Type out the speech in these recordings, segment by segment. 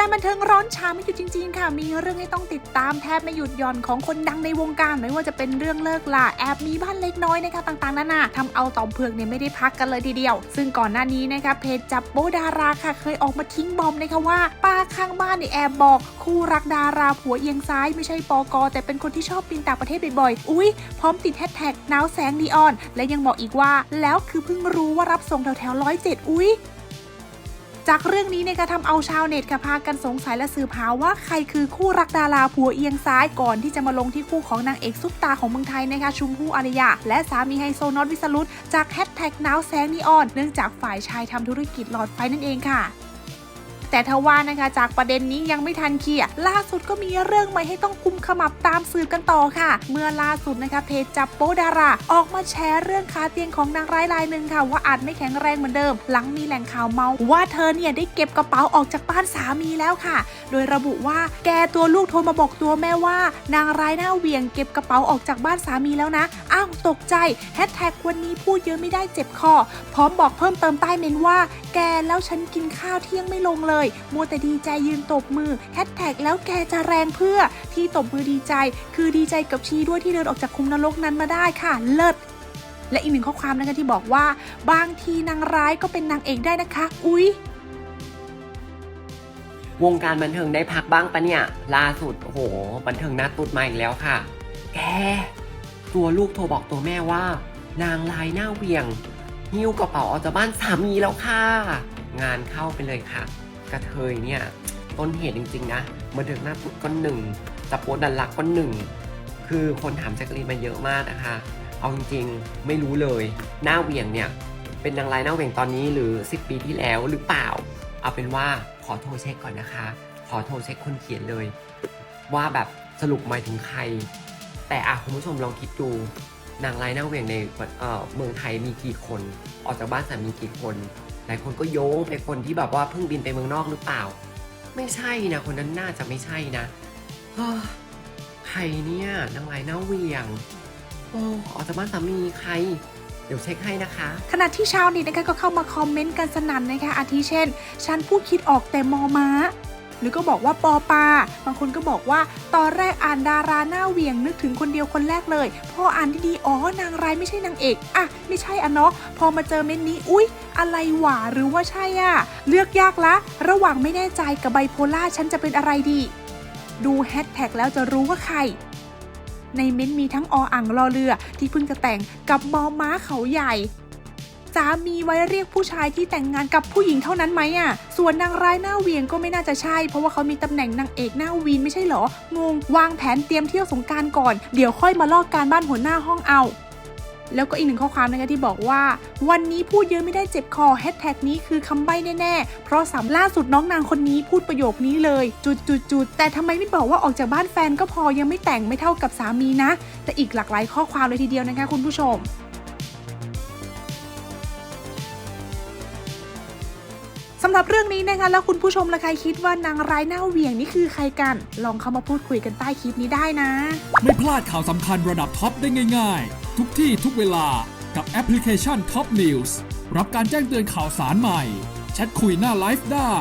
การบันเทิงร้อนชาไม่หยุดจริง ๆ ค่ะ มีเรื่องให้ต้องติดตามแทบไม่หยุดหย่อนของคนดังในวงการ ไม่ว่าจะเป็นเรื่องเลิกล่าแอบมีบ้านเล็กน้อยนะคะต่างๆนานาทำเอาต่อมเผือกเนี่ยไม่ได้พักกันเลยทีเดียว ซึ่งก่อนหน้านี้นะคะเพจจับโป๊ดาราค่ะเคยออกมาทิ้งบอมนะคะว่าป้าข้างบ้านเนี่ยแอบบอก คู่รักดาราผัวเอียงซ้ายไม่ใช่ปอกอแต่เป็นคนที่ชอบบินต่างประเทศบ่อยๆอุ้ยพร้อมติดแฮชแท็กนาวแสงนีออน และยังบอกอีกว่า แล้วคือเพิ่งรู้ว่ารับส่งแถวๆร้อยเจ็ดอุ้ย จากเรื่องนี้เนี่ยก็ทำเอาชาวเน็ตค่ะพากันสงสัยและสืบหาว่าใครคือคู่รักดาราผัวเอียงซ้ายก่อนที่จะมาลงที่คู่ของนางเอกซุปตาของเมืองไทยนะคะชุมพู่อารยา และสามีไฮโซน็อตวิสรุตจากแฮชแท็กนาวแสงนีออน เนื่องจากฝ่ายชายทำธุรกิจหลอดไฟนั่นเองค่ะ แต่ทว่านะคะ จากประเด็นนี้ยังไม่ทันเคลียร์ล่าสุดก็มีเรื่องใหม่ให้ต้องกุมขมับตามสืบกันต่อค่ะ เมื่อล่าสุดนะคะเพจจับโป๊ดารา ออกมาแชร์เรื่องคาเตียงของนางร้ายรายหนึ่งค่ะ ว่าอาจไม่แข็งแรงเหมือนเดิม หลังมีแหล่งข่าวเมาว่าเธอเนี่ยได้เก็บกระเป๋าออกจากบ้านสามีแล้วค่ะ โดยระบุว่าแกตัวลูกโทรมาบอกตัวแม่ว่า นางร้ายหน้าเวียงเก็บกระเป๋าออกจากบ้านสามีแล้วนะอ้าวตกใจแฮชแท็กวันนี้พูดเยอะไม่ได้เจ็บคอพร้อมบอกเพิ่มเติมใต้เมนว่า แกแล้วฉันกินข้าวเที่ยงไม่ลงเลยมัวแต่ดีใจยืนตบมือแฮชแท็กแล้วแกจะแรงเพื่อที่ตบมือดีใจ คือดีใจกับชีด้วยที่เดินออกจากคุมนรกนั้นมาได้ค่ะ เลิศและอีกหนึ่งข้อความนะคะที่บอกว่า บางทีนางร้ายก็เป็นนางเอกได้นะคะ อุ๊ยวงการบันเทิงได้พักบ้างปะเนี่ย ล่าสุดโอ้โห บันเทิงหน้าตุดมาอีกแล้วค่ะ แก ตัวลูกโทรบอกตัวแม่ว่า นางลายหน้าเวียงหิ้วกระเป๋าออกจากบ้านสามีแล้วค่ะ งานเข้าไปเลยค่ะ กระเทยเนี่ยต้นเหตุจริงๆนะบันเทิงหน้าตุดก็หนึ่งจับโป๊ดันลักก็หนึ่งคือคนถามแจ็คลีนมาเยอะมากนะคะ เอาจริงๆไม่รู้เลย หน้าเหวียงเนี่ยเป็นนางลายหน้าเหวียงตอนนี้หรือ 10 ปีที่แล้วหรือเปล่า เอาเป็นว่าขอโทรเช็คก่อนนะคะ ขอโทรเช็คคนเขียนเลย ว่าแบบสรุปหมายถึงใคร แต่อะคุณผู้ชมลองคิดดูนางร้ายหน้าเหวี่ยงในเเมืองไทยมีกี่คน ออกจากบ้านสามีกี่คน หลายคนก็โยงไปคนที่แบบว่าเพิ่งบินไปเมืองนอกหรือเปล่า ไม่ใช่นะ คนนั้นน่าจะไม่ใช่นะใครเนี่ยนางร้ายหน้าเวียง โอ้ออกจากบ้านสามีใคร เดี๋ยวเช็คให้นะคะ ขณะที่ชาวเน็ตนะคะก็เข้ามาคอมเมนต์กันสนั่นนะคะอาทิเช่น ฉันผู้คิดออกแต่มอม้า หรือก็บอกว่าปอปา บางคนก็บอกว่าตอนแรกอ่านดาราหน้าเวียงนึกถึงคนเดียวคนแรกเลย พออ่านดีๆ อ๋อนางร้ายไม่ใช่นางเอก อะ ไม่ใช่อะเนาะ พอมาเจอเม้นนี้ อุ๊ย อะไรหว่าหรือว่าใช่อะ เลือกยากละ ระหว่างไม่แน่ใจกับไบโพล่าฉันจะเป็นอะไรดี ดูแฮชแท็กแล้วจะรู้ว่าใครในเม้นต์มีทั้งออ่างรอเรือที่เพิ่งจะแต่งกับบอม้าเขาใหญ่ามีไว้เรียกผู้ชายที่แต่งงานกับผู้หญิงเท่านั้นไหมอะ ส่วนนางร้ายหน้าเวียงก็ไม่น่าจะใช่ เพราะว่าเขามีตำแหน่งนางเอกหน้าวีนไม่ใช่เหรอ งง วางแผนเตรียมเที่ยวสงการก่อน เดี๋ยวค่อยมาลอกการบ้านหัวหน้าห้องเอาแล้วก็อีกหนึ่งข้อความนะคะที่บอกว่า วันนี้พูดเยอะไม่ได้เจ็บคอแฮชแท็กนี้คือคำใบ้แน่ๆ เพราะสำล่าสุดน้องนางคนนี้พูดประโยคนี้เลย จุดจุดจุดแต่ทำไมไม่บอกว่าออกจากบ้านแฟนก็พอยังไม่แต่งไม่เท่ากับสามีนะ แต่อีกหลากหลายข้อความเลยทีเดียวนะคะคุณผู้ชม สำหรับเรื่องนี้นะคะแล้วคุณผู้ชมละใครคิดว่านางร้ายหน้าเหวี่ยงนี่คือใครกัน ลองเข้ามาพูดคุยกันใต้คลิปนี้ได้นะ ไม่พลาดข่าวสำคัญระดับท็อปได้ง่าย ๆ ทุกที่ทุกเวลากับแอปพลิเคชัน Top News รับการแจ้งเตือนข่าวสารใหม่แชทคุยหน้าไลฟ์ได้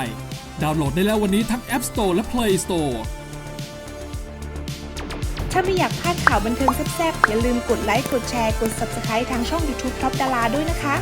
ดาวน์โหลดได้แล้ววันนี้ทั้ง App Store และ Play Store ถ้าไม่อยากพลาดข่าวบันเทิงแซ่บๆอย่าลืมกดไลค์กดแชร์กด Subscribe ทางช่อง YouTube Top ดาราด้วยนะคะ